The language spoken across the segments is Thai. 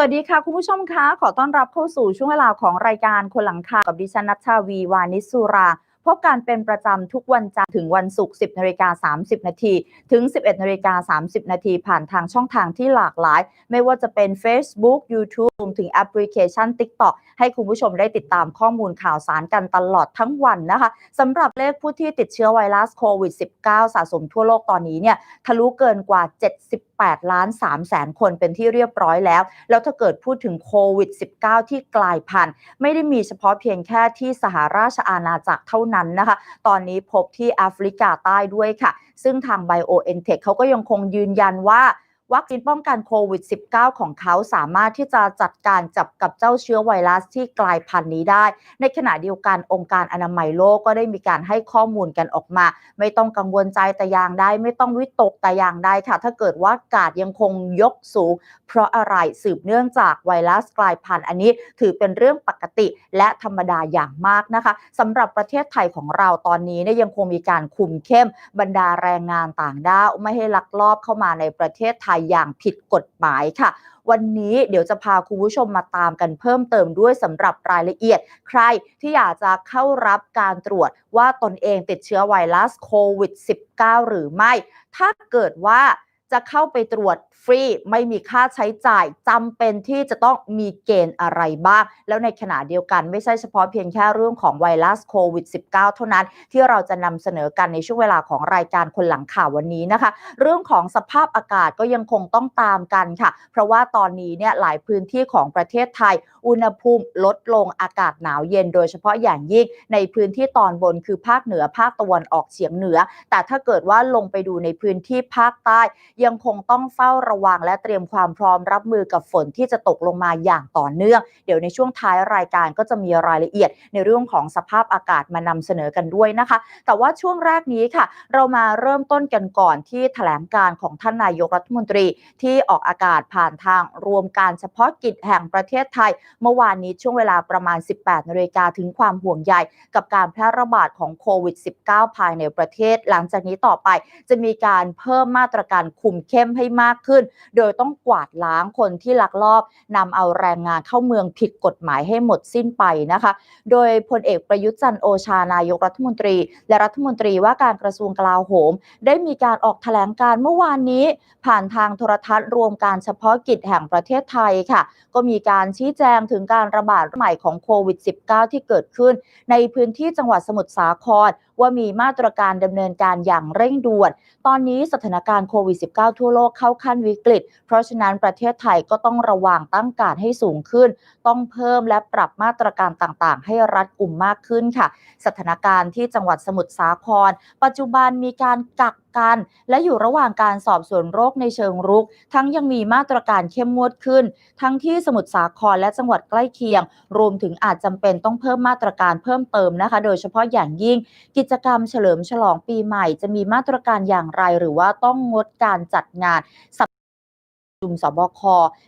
สวัสดีค่ะ คุณผู้ชมคะ ขอต้อนรับเข้าสู่ช่วงเวลาของรายการคนหลังข่าวกับดิฉันนัชชาวีวานิสุรา พบกันเป็นประจำทุกวันจันทร์ถึงวันศุกร์ 10นาฬิกา30 นาทีถึง 11นาฬิกา30 นาทีผ่านทางช่องทางที่หลากหลาย ไม่ว่าจะเป็น Facebook YouTube รวมถึงแอปพลิเคชัน TikTok ให้คุณผู้ชมได้ติดตามข้อมูลข่าวสารกันตลอดทั้งวันนะคะสำหรับเลขผู้ที่ติดเชื้อไวรัสโควิด -19 สะสมทั่วโลกตอนนี้เนี่ยทะลุเกินกว่า 70 8 ล้าน3แสนคนเป็นที่เรียบร้อยแล้ว แล้วถ้าเกิดพูดถึงโควิด -19 ที่กลายพันธุ์ไม่ได้มีเฉพาะเพียงแค่ที่สหราชอาณาจักรเท่านั้นนะคะ ตอนนี้พบที่แอฟริกาใต้ด้วยค่ะ ซึ่งทาง BioNTech เขาก็ยังคงยืนยันว่า วัคซีนป้องกันโควิด -19 ของเขาสามารถที่จะจัดการจับกับเจ้าเชื้อไวรัสที่กลายพันธุ์นี้ได้ ในขณะเดียวกันองค์การอนามัยโลกก็ได้มีการให้ข้อมูลกันออกมา ไม่ต้องกังวลใจแต่อย่างใดไม่ต้องวิตกแต่อย่างใดค่ะ ถ้าเกิดว่ากาดยังคงยกสูง เพราะอะไรสืบเนื่องจากไวรัสกลายพันธุ์อันนี้ถือเป็นเรื่องปกติและธรรมดาอย่างมากนะคะสำหรับประเทศไทยของเราตอนนี้เนี่ยยังคงมีการคุมเข้มบรรดาแรงงานต่างด้าวไม่ให้ลักลอบเข้ามาในประเทศไทยอย่างผิดกฎหมายค่ะ วันนี้เดี๋ยวจะพาคุณผู้ชมมาตามกันเพิ่มเติมด้วยสำหรับรายละเอียด ใครที่อยากจะเข้ารับการตรวจว่าตนเองติดเชื้อไวรัสโควิด -19 หรือไม่ ถ้าเกิดว่า จะเข้าไปตรวจฟรีไม่มีค่าใช้จ่ายจำเป็นที่จะต้องมีเกณฑ์อะไรบ้าง แล้วในขณะเดียวกันไม่ใช่เฉพาะเพียงแค่เรื่องของไวรัสโควิด -19 เท่านั้น ที่เราจะนำเสนอกันในช่วงเวลาของรายการคนหลังข่าววันนี้นะคะ เรื่องของสภาพอากาศก็ยังคงต้องตามกันค่ะ เพราะว่าตอนนี้เนี่ยหลายพื้นที่ของประเทศไทย อุณหภูมิลดลงอากาศหนาวเย็น โดยเฉพาะอย่างยิ่งในพื้นที่ตอนบนคือภาคเหนือภาคตะวันออกเฉียงเหนือ แต่ถ้าเกิดว่าลงไปดูในพื้นที่ภาคใต้ยังคงต้องเฝ้าระวังและเตรียมความพร้อมรับมือกับฝนที่จะตกลงมาอย่างต่อเนื่อง เดี๋ยวในช่วงท้ายรายการก็จะมีรายละเอียด ในเรื่องของสภาพอากาศมานำเสนอกันด้วยนะคะ แต่ว่าช่วงแรกนี้ค่ะ เรามาเริ่มต้นกันก่อนที่แถลงการของท่านนายกรัฐมนตรีที่ออกอากาศผ่านทางรวมการเฉพาะกิจแห่งประเทศไทย เมื่อวานนี้ช่วงเวลาประมาณ 18นาฬิกาถึงความห่วงใยกับการแพร่ระบาดของโควิด -19 ภายในประเทศ หลังจากนี้ต่อไปจะมีการเพิ่มมาตรการคุุมเข้มให้มากขึ้น โดยต้องกวาดล้างคนที่ลักลอบนำเอาแรงงานเข้าเมืองผิดกฎหมายให้หมดสิ้นไปนะคะ โดยพลเอกประยุทธ์จันโอชานายกรัฐมนตรี และรัฐมนตรีว่าการกระทรวงกลาโหม ได้มีการออกแถลงการเมื่อวานนี้ ผ่านทางโทรทัศน์รวมการเฉพาะกิจแห่งประเทศไทยค่ะ ก็มีการชี้แจงถึงการระบาดใหม่ของโควิด -19 ที่เกิดขึ้น ในพื้นที่จังหวัดสมุทรสาคร ว่ามีมาตรการดำเนินการอย่างเร่งด่วน ตอนนี้สถานการณ์โควิด -19 ทั่วโลกเข้าขั้นวิกฤต เพราะฉะนั้นประเทศไทยก็ต้องระวังตั้งการให้สูงขึ้น ต้องเพิ่มและปรับมาตรการต่างๆ ให้รัดกุมมากขึ้นค่ะ สถานการณ์ที่จังหวัดสมุทรสาคร ปัจจุบันมีการกัก กัน และอยู่ระหว่างการสอบสวนโรคในเชิงรุก ทั้งยังมีมาตรการเข้มงวดขึ้น ทั้งที่สมุทรสาครและจังหวัดใกล้เคียง รวมถึงอาจจำเป็นต้องเพิ่มมาตรการเพิ่มเติมนะคะ โดยเฉพาะอย่างยิ่ง กิจกรรมเฉลิมฉลองปีใหม่ จะมีมาตรการอย่างไร หรือว่าต้องงดการจัดงานสัปประชุมสบค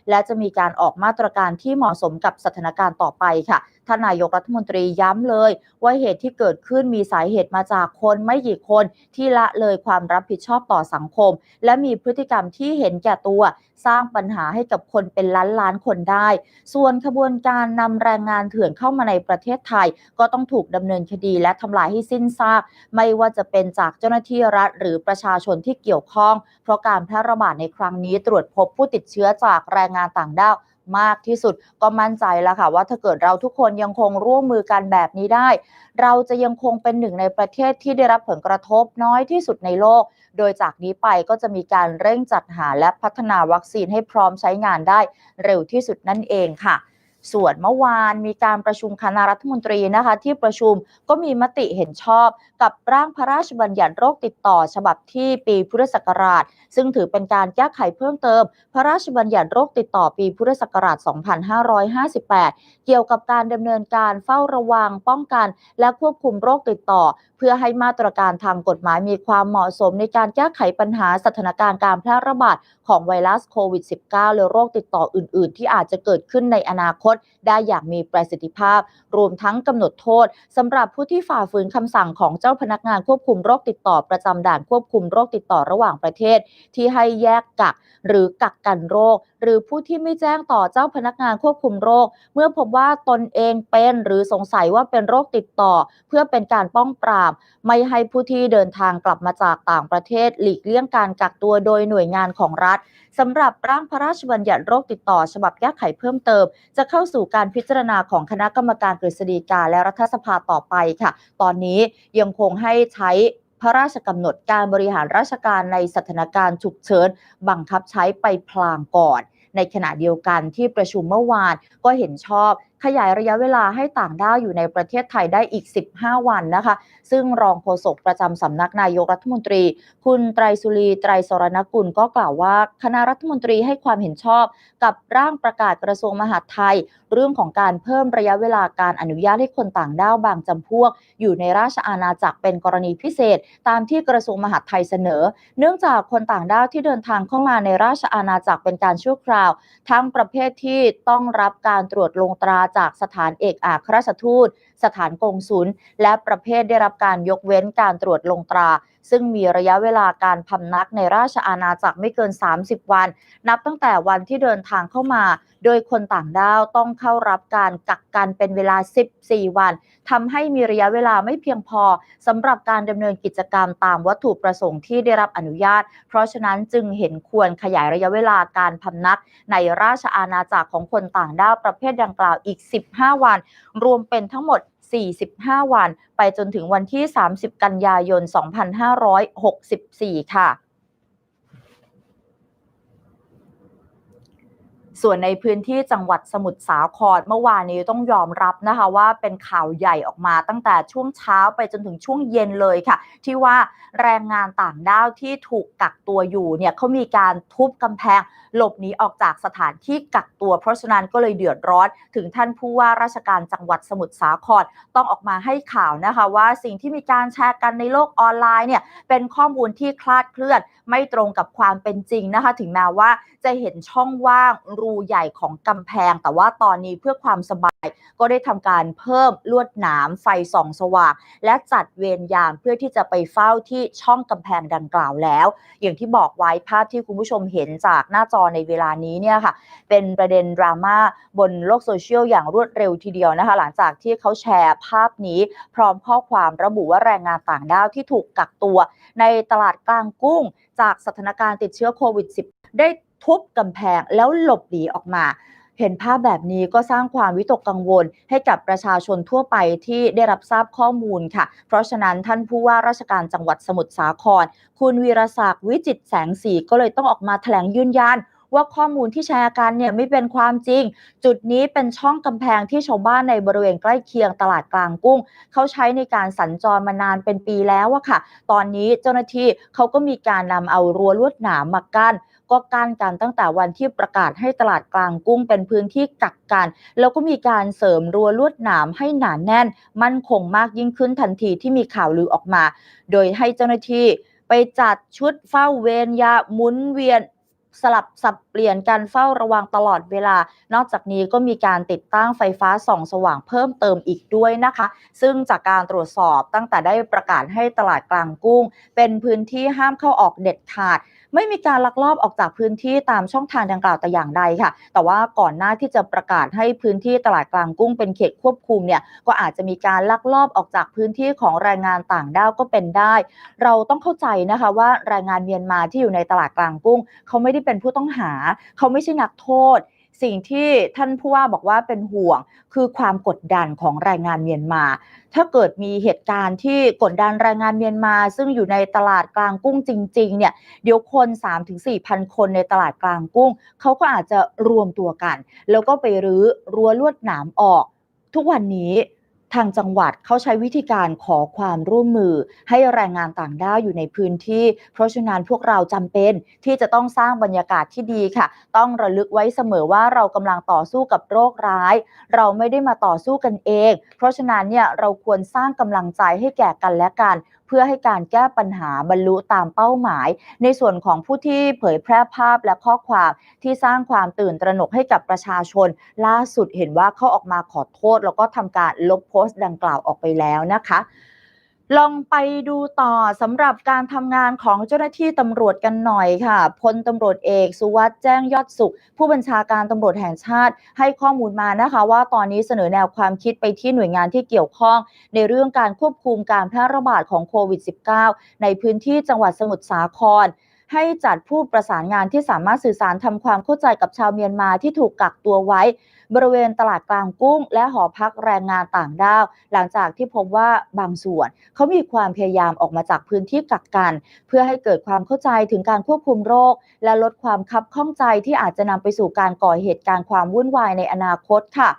และจะมีการออกมาตรการที่เหมาะสมกับสถานการณ์ต่อไปค่ะท่านนายกรัฐมนตรีย้ำเลย ว่าเหตุที่เกิดขึ้นมีสาเหตุมาจากคนไม่กี่คนที่ละเลยความรับผิดชอบต่อสังคม และมีพฤติกรรมที่เห็นแก่ตัวสร้างปัญหาให้กับคนเป็นล้านล้านคนได้ ส่วนขบวนการนำแรงงานเถื่อนเข้ามาในประเทศไทย ก็ต้องถูกดำเนินคดีและทำลายให้สิ้นซาก ไม่ว่าจะเป็นจากเจ้าหน้าที่รัฐ หรือประชาชนที่เกี่ยวข้อง เพราะการแพร่ระบาดในครั้งนี้ตรวจพบผู้ติดเชื้อจากแรงงานต่างด้าว มากที่สุด ก็มั่นใจแล้วค่ะว่าถ้าเกิดเราทุกคนยังคงร่วมมือกันแบบนี้ได้ เราจะยังคงเป็นหนึ่งในประเทศที่ได้รับผลกระทบน้อยที่สุดในโลก โดยจากนี้ไปก็จะมีการเร่งจัดหาและพัฒนาวัคซีนให้พร้อมใช้งานได้เร็วที่สุดนั่นเองค่ะ ส่วนเมื่อวานมีการประชุมคณะรัฐมนตรีนะคะที่ประชุมก็มีมติเห็นชอบกับร่างพระราชบัญญัติโรคติดต่อฉบับที่ปีพุทธศักราช ซึ่งถือเป็นการแก้ไขเพิ่มเติม พระราชบัญญัติโรคติดต่อปีพุทธศักราช 2558 เกี่ยวกับการดำเนินการเฝ้าระวังป้องกัน และควบคุมโรคติดต่อ เพื่อให้มาตรการทางกฎหมายมีความเหมาะสมในการแก้ไขปัญหาสถานการณ์การแพร่ระบาดของไวรัสโควิด -19 และโรคติดต่ออื่น ๆ ที่อาจจะเกิดขึ้นในอนาคตต ได้อย่างมีประสิทธิภาพ รวมทั้งกำหนดโทษสำหรับผู้ที่ฝ่าฝืนคำสั่งของเจ้าพนักงานควบคุมโรคติดต่อประจำด่านควบคุมโรคติดต่อระหว่างประเทศ ที่ให้แยกกักหรือกักกันโรค หรือผู้ที่ไม่แจ้งต่อเจ้าพนักงานควบคุมโรค เมื่อพบว่าตนเองเป็นหรือสงสัยว่าเป็นโรคติดต่อ เพื่อเป็นการป้องปราบ ไม่ให้ผู้ที่เดินทางกลับมาจากต่างประเทศ หลีกเลี่ยงการกักตัวโดยหน่วยงานของรัฐสำหรับร่างพระราชบัญญัติโรคติดต่อ ฉบับแก้ไขเพิ่มเติม จะเข้าาสู่การพิจารณาของคณะกรรมการกฤษฎีกาและรัฐสภาต่อไปค่ะ ตอนนี้ยังคงให้ใช้พระราชกำหนดการบริหารราชการในสถานการณ์ฉุกเฉิน บังคับใช้ไปพลางก่อน ในขณะเดียวกันที่ประชุมเมื่อวานก็เห็นชอบ ขยายระยะเวลาให้ต่างด้าวอยู่ในประเทศไทยได้อีก 15 วันนะคะ ซึ่งรองโฆษกประจำสำนักนายกรัฐมนตรี คุณไตรสุรีไตรสรณกุลก็กล่าวว่า คณะรัฐมนตรีให้ความเห็นชอบ กับร่างประกาศกระทรวงมหาดไทย เรื่องของการเพิ่มระยะเวลาการอนุญาตให้คนต่างด้าวบางจำพวก อยู่ในราชอาณาจักรเป็นกรณีพิเศษ ตามที่กระทรวงมหาดไทยเสนอ เนื่องจากคนต่างด้าวที่เดินทางเข้ามาในราชอาณาจักรเป็นการชั่วคราว ทั้งประเภทที่ต้องรับการตรวจลงตราจากสถานเอกอัครราชทูต สถานกงสุลและประเภทได้รับการยกเว้นการตรวจลงตรา ซึ่งมีระยะเวลาการพำนักในราชอาณาจักรไม่เกิน 30 วัน นับตั้งแต่วันที่เดินทางเข้ามา โดยคนต่างด้าวต้องเข้ารับการกักกันเป็นเวลา 14 วันทำให้มีระยะเวลาไม่เพียงพอสำหรับการดำเนินกิจกรรมตามวัตถุประสงค์ที่ได้รับอนุญาต เพราะฉะนั้นจึงเห็นควรขยายระยะเวลาการพำนัก ในราชอาณาจักรของคนต่างด้าวประเภทดังกล่าวอีก 15 วัน รวมเป็นทั้งหมด 45 วัน ไปจนถึงวันที่ 30 กันยายน 2564 ค่ะ ส่วนในพื้นที่จังหวัดสมุทรสาครเมื่อวานนี้ต้องยอมรับนะคะว่าเป็นข่าวใหญ่ออกมาตั้งแต่ช่วงเช้าไปจนถึงช่วงเย็นเลยค่ะ ที่ว่าแรงงานต่างด้าวที่ถูกกักตัวอยู่เนี่ยเขามีการทุบกำแพงหลบหนีออกจากสถานที่กักตัว เพราะฉะนั้นก็เลยเดือดร้อน ถึงท่านผู้ว่าราชการจังหวัดสมุทรสาครต้องออกมาให้ข่าวนะคะว่าสิ่งที่มีการแชร์กันในโลกออนไลน์เนี่ยเป็นข้อมูลที่คลาดเคลื่อน ไม่ตรงกับความเป็นจริงนะคะ ถึงแม้ว่าจะเห็นช่องว่างรููใหญ่ของกำแพง แต่ว่าตอนนี้เพื่อความสบาย ก็ได้ทำการเพิ่มลวดหนามไฟส่องสว่าง และจัดเวรยามเพื่อที่จะไปเฝ้าที่ช่องกำแพงดังกล่าวแล้ว อย่างที่บอกไว้ภาพที่คุณผู้ชมเห็นจากหน้าจอในเวลานี้เนี่ยค่ะ เป็นประเด็นดราม่าบนโลกโซเชียลอย่างรวดเร็วทีเดียวนะคะ หลังจากที่เขาแชร์ภาพนี้ พร้อมข้อความระบุว่าแรงงานต่างด้าวที่ถูกกักตัว ในตลาดกลางกุ้ง จากสถานการณ์ติดเชื้อโควิด -10 ได้ ทุบกำแพงแล้วหลบหนีออกมา เห็นภาพแบบนี้ก็สร้างความวิตกกังวล ให้กับประชาชนทั่วไปที่ได้รับทราบข้อมูลค่ะ เพราะฉะนั้นท่านผู้ว่าราชการจังหวัดสมุทรสาคร คุณวีรศักดิ์วิจิตแสงสีก็เลยต้องออกมาแถลงยืนยัน ว่าข้อมูลที่แชร์กันเนี่ยไม่เป็นความจริง จุดนี้เป็นช่องกำแพงที่ชาวบ้านในบริเวณใกล้เคียงตลาดกลางกุ้ง เขาใช้ในการสัญจรมานานเป็นปีแล้วอะค่ะ ตอนนี้เจ้าหน้าที่เขาก็มีการนำเอารั้วลวดหนามมากั้นก็กั้นกันตั้งแต่วันที่ประกาศให้ตลาดกลางกุ้งเป็นพื้นที่กักกัน แล้วก็มีการเสริมรั้วลวดหนามให้หนาแน่น มั่นคงมากยิ่งขึ้นทันทีที่มีข่าวลือออกมา โดยให้เจ้าหน้าที่ไปจัดชุดเฝ้าเวรยาหมุนเวียน สลับสับเปลี่ยนการเฝ้าระวังตลอดเวลา นอกจากนี้ก็มีการติดตั้งไฟฟ้าส่องสว่างเพิ่มเติมอีกด้วยนะคะ ซึ่งจากการตรวจสอบตั้งแต่ได้ประกาศให้ตลาดกลางกุ้ง เป็นพื้นที่ห้ามเข้าออกเด็ดขาด ไม่มีการลักลอบออกจากพื้นที่ตามช่องทางดังกล่าวแต่อย่างใดค่ะ แต่ว่าก่อนหน้าที่จะประกาศให้พื้นที่ตลาดกลางกุ้งเป็นเขตควบคุมเนี่ยก็อาจจะมีการลักลอบออกจากพื้นที่ของแรงงานต่างด้าวก็เป็นได้ เราต้องเข้าใจนะคะว่าแรงงานเมียนมาที่อยู่ในตลาดกลางกุ้ง เขาไม่ได้เป็นผู้ต้องหา เขาไม่ใช่นักโทษ สิ่งที่ท่านผู้ว่าบอกว่าเป็นห่วงคือความกดดันของแรงงานเมียนมา ถ้าเกิดมีเหตุการณ์ที่กดดันแรงงานเมียนมา ซึ่งอยู่ในตลาดกลางกุ้งจริงๆเนี่ยเดี๋ยวคน 3-4พันคนในตลาดกลางกุ้ง เขาก็อาจจะรวมตัวกัน แล้วก็ไปรื้อรั้วลวดหนามออก ทุกวันนี้ ทางจังหวัดเขาใช้วิธีการขอความร่วมมือ ให้แรงงานต่างด้าวอยู่ในพื้นที่ เพราะฉะนั้นพวกเราจำเป็นที่จะต้องสร้างบรรยากาศที่ดีค่ะ ต้องระลึกไว้เสมอว่าเรากำลังต่อสู้กับโรคร้าย เราไม่ได้มาต่อสู้กันเอง เพราะฉะนั้นเนี่ยเราควรสร้างกำลังใจให้แก่กันและกัน พื่อให้การแก้ปัญหาบรรลุตามเป้าหมาย ในส่วนของผู้ที่เผยแพร่ภาพและข้อความที่สร้างความตื่นตระหนกให้กับประชาชน ล่าสุดเห็นว่าเขาออกมาขอโทษ แล้วก็ทำการลบโพสต์ดังกล่าวออกไปแล้วนะคะ ลองไปดูต่อสำหรับการทำงานของเจ้าหน้าที่ตำรวจกันหน่อยค่ะพลตำรวจเอกสุวัสด์แจ้งยอดสุข ผู้บัญชาการตำรวจแห่งชาติ ให้ข้อมูลมานะคะ ว่าตอนนี้เสนอแนวความคิดไปที่หน่วยงานที่เกี่ยวข้อง ในเรื่องการควบคุมการแพร่ระบาดของโควิด -19 ในพื้นที่จังหวัดสมุทรสาครให้จัดผู้ประสานงานที่สามารถสื่อสารทำความเข้าใจกับชาวเมียนมาที่ถูกกักตัวไว้ บริเวณตลาดกลางกุ้ง และหอพักแรงงานต่างด้าว หลังจากที่พบว่าบางส่วน เขามีความพยายามออกมาจากพื้นที่กักกัน เพื่อให้เกิดความเข้าใจถึงการควบคุมโรค และลดความคับข้องใจที่อาจจะนำไปสู่การก่อเหตุการณ์ความวุ่นวายในอนาคตค่ะ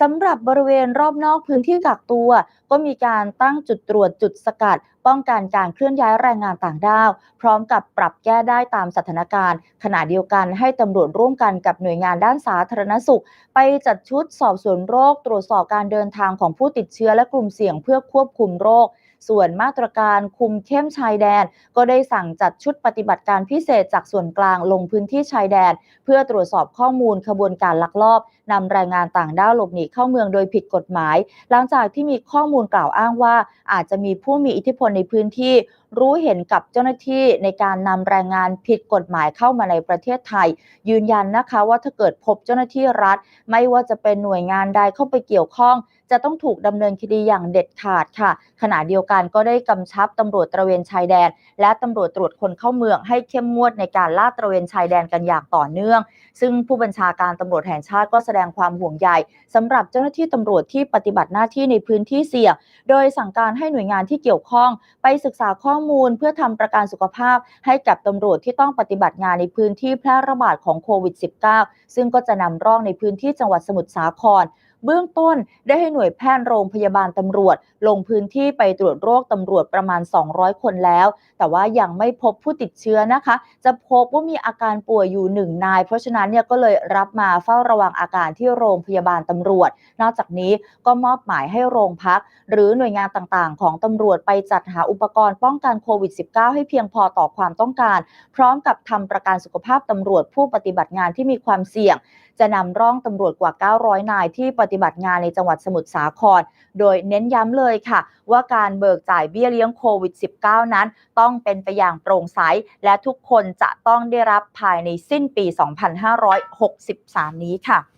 สำหรับบริเวณรอบนอกพื้นที่กักตัว ก็มีการตั้งจุดตรวจจุดสกัด ป้องกันการเคลื่อนย้ายแรงงานต่างด้าว พร้อมกับปรับแก้ได้ตามสถานการณ์ ขณะเดียวกันให้ตำรวจร่วมกันกับหน่วยงานด้านสาธารณสุข ไปจัดชุดสอบสวนโรค ตรวจสอบการเดินทางของผู้ติดเชื้อและกลุ่มเสี่ยงเพื่อควบคุมโรค ส่วนมาตรการคุมเข้มชายแดน ก็ได้สั่งจัดชุดปฏิบัติการพิเศษจากส่วนกลางลงพื้นที่ชายแดน เพื่อตรวจสอบข้อมูลขบวนการลักลอบนำแรงงานต่างด้าวหลบหนีเข้าเมืองโดยผิดกฎหมาย หลังจากที่มีข้อมูลกล่าวอ้างว่า อาจจะมีผู้มีอิทธิพลในพื้นที่ รู้เห็นกับเจ้าหน้าที่ในการนำแรงงานผิดกฎหมายเข้ามาในประเทศไทย ยืนยันนะคะว่าถ้าเกิดพบเจ้าหน้าที่รัฐ ไม่ว่าจะเป็นหน่วยงานใดเข้าไปเกี่ยวข้อง จะต้องถูกดำเนินคดีอย่างเด็ดขาดค่ะ ขณะเดียวกันก็ได้กำชับตำรวจตระเวนชายแดน และตำรวจตรวจคนเข้าเมืองให้เข้มงวดในการลาดตระเวนชายแดนกันอย่างต่อเนื่อง ซึ่งผู้บัญชาการตำรวจแห่งชาติก็แสดงความห่วงใยสำหรับเจ้าหน้าที่ตำรวจที่ปฏิบัติหน้าที่ในพื้นที่เสี่ยง โดยสั่งการให้หน่วยงานที่เกี่ยวข้องไปศึกษาข้อมูลเพื่อทำประกันสุขภาพให้กับตำรวจที่ต้องปฏิบัติงานในพื้นที่แพร่ระบาดของโควิด -19 ซึ่งก็จะนำร่องในพื้นที่จังหวัดสมุทรสาคร เบื้องต้นได้ให้หน่วยแพทย์โรงพยาบาลตำรวจ ลงพื้นที่ไปตรวจโรคตำรวจประมาณ 200 คนแล้ว แต่ว่ายังไม่พบผู้ติดเชื้อนะคะ จะพบว่ามีอาการป่วยอยู่หนึ่งนาย เพราะฉะนั้นเนี่ยก็เลยรับมาเฝ้าระวังอาการที่โรงพยาบาลตำรวจ นอกจากนี้ก็มอบหมายให้โรงพัก หรือหน่วยงานต่างๆ ของตำรวจไปจัดหาอุปกรณ์ป้องกันโควิด -19 ให้เพียงพอต่อความต้องการ พร้อมกับทำประกันสุขภาพตำรวจผู้ปฏิบัติงานที่มีความเสี่ยงจะนำร่องตำรวจกว่า 900 นายที่ปฏิบัติงานในจังหวัดสมุทรสาคร โดยเน้นย้ำเลยค่ะ ว่าการเบิกจ่ายเบี้ยเลี้ยงโควิด -19 นั้น ต้องเป็นไปอย่างโปร่งใส และทุกคนจะต้องได้รับภายในสิ้นปี 2563 นี้ค่ะ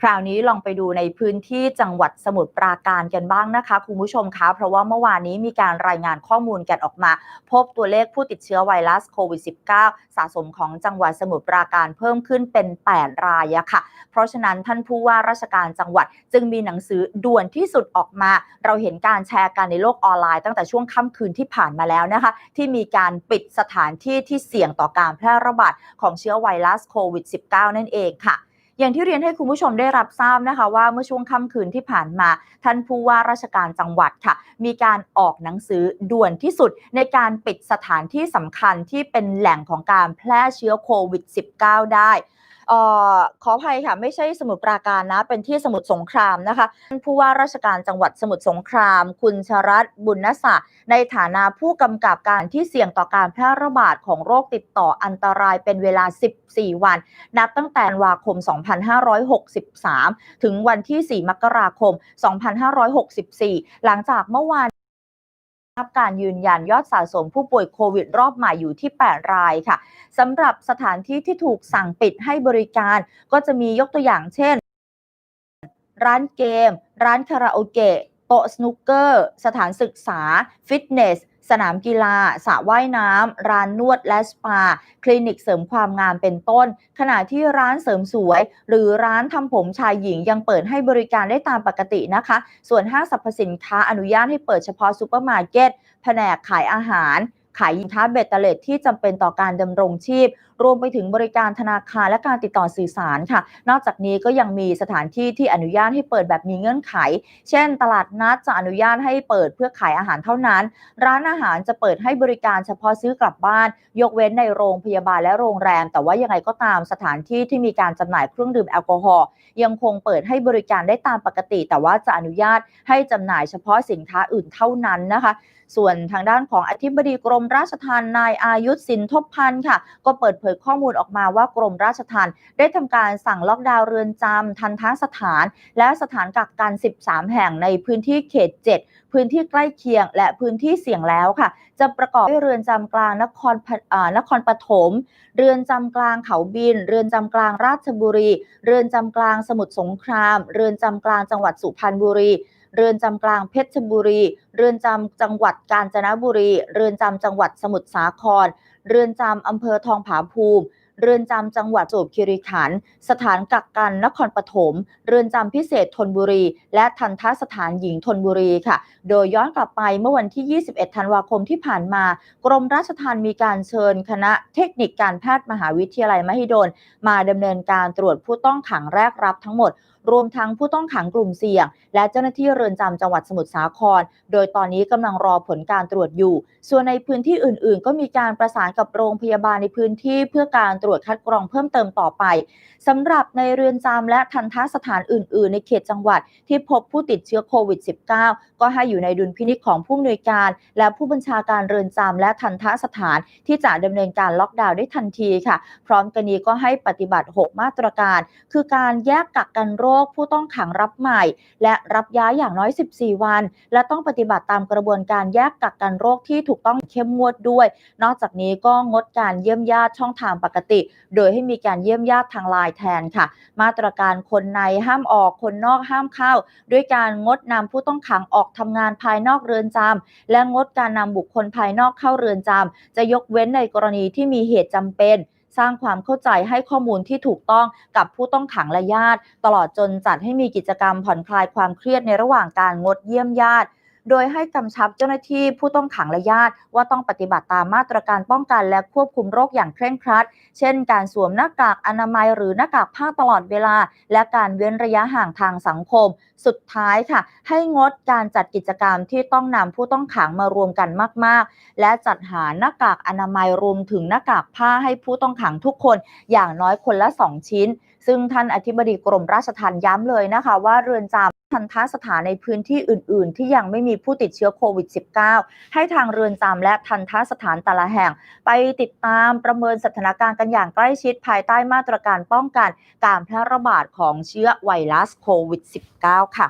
คราวนี้ลองไปดูในพื้นที่จังหวัดสมุทรปราการกันบ้างนะคะคุณผู้ชมคะ เพราะว่าเมื่อวานนี้มีการรายงานข้อมูลกันออกมา พบตัวเลขผู้ติดเชื้อไวรัสโควิด -19 สะสมของจังหวัดสมุทรปราการเพิ่มขึ้นเป็น 8 รายอะค่ะ เพราะฉะนั้นท่านผู้ว่าราชการจังหวัดจึงมีหนังสือด่วนที่สุดออกมา เราเห็นการแชร์กันในโลกออนไลน์ตั้งแต่ช่วงค่ำคืนที่ผ่านมาแล้วนะคะ ที่มีการปิดสถานที่ที่เสี่ยงต่อการแพร่ระบาดของเชื้อไวรัสโควิด -19 นั่นเองค่ะ อย่างที่เรียนให้คุณผู้ชมได้รับทราบนะคะว่าเมื่อช่วงค่ำคืนที่ผ่านมา ท่านผู้ว่าราชการจังหวัดค่ะ มีการออกหนังสือด่วนที่สุดในการปิดสถานที่สำคัญที่เป็นแหล่งของการแพร่เชื้อโควิด -19 ได้ ออขออภัยค่ะ ไม่ใช่สมุทรปราการนะ เป็นที่สมุทรสงครามนะคะท่านผู้ว่าราชการจังหวัดสมุทรสงคราม คุณชรัตบุญนศะในฐานะผู้กำกับการที่เสี่ยงต่อการแพร่ระบาดของโรคติดต่ออันตรายเป็นเวลา 14 วัน นับตั้งแต่ธันวาคม 2563 ถึงวันที่ 4 มกราคม 2564 หลังจากเมื่อวาน รับการยืนยันยอดสะสมผู้ป่วยโควิดรอบใหม่อยู่ที่ 8 รายค่ะสำหรับสถานที่ที่ถูกสั่งปิดให้บริการ ก็จะมียกตัวอย่างเช่น ร้านเกม ร้านคาราโอเกะโต๊ะสนุกเกอร์ สถานศึกษา ฟิตเนส สนามกีฬาสระว่ายน้ำร้านนวดและสปา คลินิกเสริมความงามเป็นต้น ขณะที่ร้านเสริมสวย หรือร้านทำผมชายหญิงยังเปิดให้บริการได้ตามปกตินะคะ ส่วนห้างสรรพสินค้าอนุญาตให้เปิดเฉพาะซูเปอร์มาร์เก็ตแผนกขายอาหาร ขายสินค้าเบตเตล็ดที่จำเป็นต่อการดำรงชีพ รวมไปถึงบริการธนาคารและการติดต่อสื่อสารค่ะ นอกจากนี้ก็ยังมีสถานที่ที่อนุญาตให้เปิดแบบมีเงื่อนไข เช่น ตลาดนัดจะอนุญาตให้เปิดเพื่อขายอาหารเท่านั้น ร้านอาหารจะเปิดให้บริการเฉพาะซื้อกลับบ้าน ยกเว้นในโรงพยาบาลและโรงแรม แต่ว่ายังไงก็ตามสถานที่ที่มีการจำหน่ายเครื่องดื่มแอลกอฮอล์ยังคงเปิดให้บริการได้ตามปกติ แต่ว่าจะอนุญาตให้จำหน่ายเฉพาะสินค้าอื่นเท่านั้นนะคะส่วนทางด้านของอธิบดีกรมราชทัณฑ์นายอายุธสินทบพันธ์ค่ะ ก็เปิดเผยข้อมูลออกมาว่ากรมราชทัณฑ์ได้ทำการสั่งล็อกดาวน์เรือนจำทันทสถาน และสถานกักกัน 13 แห่งในพื้นที่เขต 7 พื้นที่ใกล้เคียง และพื้นที่เสี่ยงแล้วค่ะ จะประกอบด้วยเรือนจำกลางนครนครปฐมเรือนจำกลางเขาบิน เรือนจำกลางราชบุรี เรือนจำกลางสมุทรสงคราม เรือนจำกลางจังหวัดสุพรรณบุรีเรือนจำกลางเพชรบุรี เรือนจำจังหวัดกาญจนบุรี เรือนจำจังหวัดสมุทรสาคร เรือนจำอำเภอทองผาภูมิ เรือนจำจังหวัดจวบคีรีขันธ์สถานกักกันนครปฐม เรือนจำพิเศษธนบุรี และทันทสถานหญิงธนบุรีค่ะ โดยย้อนกลับไปเมื่อวันที่ 21 ธันวาคมที่ผ่านมา กรมราชทัณฑ์มีการเชิญคณะเทคนิคการแพทย์มหาวิทยาลัยมหิดล มาดำเนินการตรวจผู้ต้องขังแรกรับทั้งหมดรวมทั้งผู้ต้องขังกลุ่มเสี่ยง และเจ้าหน้าที่เรือนจำจังหวัดสมุทรสาคร โดยตอนนี้กำลังรอผลการตรวจอยู่ ส่วนในพื้นที่อื่น ๆ ก็มีการประสานกับโรงพยาบาลในพื้นที่เพื่อการตรวจคัดกรองเพิ่มเติมต่อไปสำหรับในเรือนจำและทันทสถานอื่น ๆ ในเขตจังหวัดที่พบผู้ติดเชื้อโควิด -19 ก็ให้อยู่ในดุลพินิจของผู้อำนวยการ และผู้บัญชาการเรือนจำและทันทสถานที่จะดำเนินการล็อกดาวน์ได้ทันทีค่ะ พร้อมกันนี้ก็ให้ปฏิบัติ 6 มาตรการ คือการแยกกักกันโรค ผู้ต้องขังรับใหม่ และรับย้ายอย่างน้อย 14 วัน และต้องปฏิบัติตามกระบวนการแยกกักกันโรคที่ถูกต้องเข้มงวดด้วย นอกจากนี้ก็งดการเยี่ยมญาติช่องทางปกติ โดยให้มีการเยี่ยมญาติทางไลน์แทนค่ะ มาตรการคนในห้ามออกคนนอกห้ามเข้า ด้วยการงดนำผู้ต้องขังออกทำงานภายนอกเรือนจำและงดการนำบุคคลภายนอกเข้าเรือนจำจะยกเว้นในกรณีที่มีเหตุจำเป็น สร้างความเข้าใจให้ข้อมูลที่ถูกต้องกับผู้ต้องขังและญาติ ตลอดจนจัดให้มีกิจกรรมผ่อนคลายความเครียดในระหว่างการงดเยี่ยมญาติ โดยให้กำชับเจ้าหน้าที่ผู้ต้องขังและญาติ ว่าต้องปฏิบัติตามมาตรการป้องกันและควบคุมโรคอย่างเคร่งครัด เช่น การสวมหน้ากากอนามัยหรือหน้ากากผ้าตลอดเวลา และการเว้นระยะห่างทางสังคม สุดท้ายค่ะ ให้งดการจัดกิจกรรมที่ต้องนำผู้ต้องขังมารวมกันมาก ๆ และจัดหาหน้ากากอนามัยรวมถึงหน้ากากผ้าให้ผู้ต้องขังทุกคนอย่างน้อยคนละ 2 ชิ้น ซึ่งท่านอธิบดีกรมราชทัณฑ์ย้ำเลยนะคะว่าเรือนจำ ทันทสถานในพื้นที่อื่น ๆ ที่ยังไม่มีผู้ติดเชื้อโควิด -19 ให้ทางเรือนจำและทันทสถานแต่ละแห่ง ไปติดตามประเมินสถานการณ์กันอย่างใกล้ชิดภายใต้มาตรการป้องกัน การแพร่ระบาดของเชื้อไวรัสโควิด -19 ค่ะ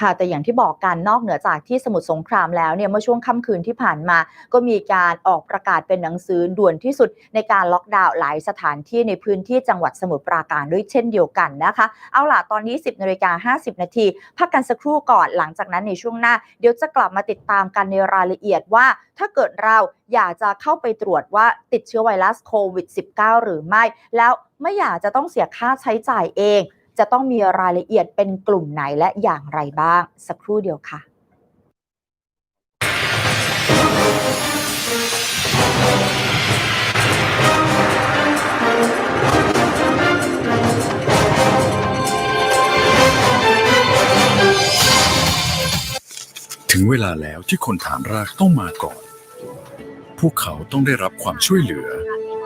ค่ะแต่อย่างที่บอกกันนอกเหนือจากที่สมุทรสงครามแล้วเนี่ยเมื่อช่วงค่ำคืนที่ผ่านมา ก็มีการออกประกาศเป็นหนังสือด่วนที่สุดในการล็อกดาวน์หลายสถานที่ในพื้นที่จังหวัดสมุทรปราการด้วยเช่นเดียวกันนะคะ เอาล่ะตอนนี้ 10นาฬิกา50 นาทีพักกันสักครู่ก่อนหลังจากนั้นในช่วงหน้า เดี๋ยวจะกลับมาติดตามกันในรายละเอียดว่า ถ้าเกิดเราอยากจะเข้าไปตรวจว่าติดเชื้อไวรัสโควิด -19 หรือไม่ แล้วไม่อยากจะต้องเสียค่าใช้จ่ายเอง จะต้องมีรายละเอียดเป็นกลุ่มไหนและอย่างไรบ้าง สักครู่เดียวค่ะถึงเวลาแล้วที่คนฐานรากต้องมาก่อน พวกเขาต้องได้รับความช่วยเหลือ